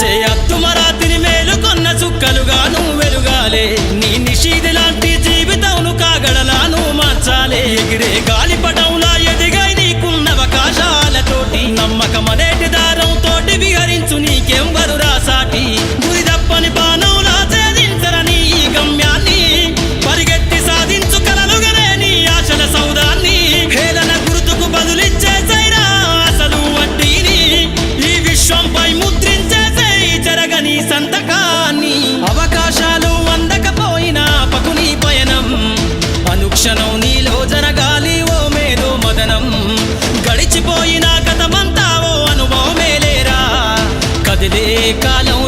వచ్చే అత్తుమరాతిని మేలుకొన్న చుక్కలుగా నువ్వు వెలుగాలే. నీ నిషీది లాంటి జీవితంను కాగడలా నువ్వు మార్చాలే. ఎగిరే గాలిపటం నీలో జరగాలి ఓ మేలో మదనం. గడిచిపోయిన గతమంతా ఓ అనుభవమే కదిలే కాలం